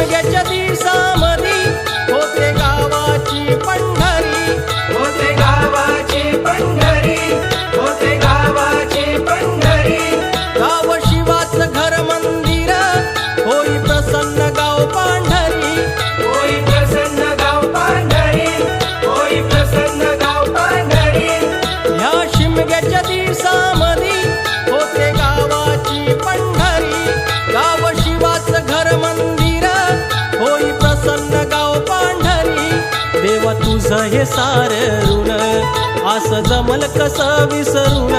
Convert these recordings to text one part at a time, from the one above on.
ह्या शिमग्याच्या दिवसामधी तुझं हे सार ऋण. असं जमल कसं विसरून.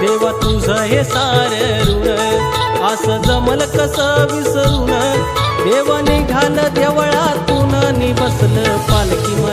देवा तुझं हे सार ऋण. असं जमल कसं विसरून. देवा निघाल देवळातून नि बसलं पालखीमध्ये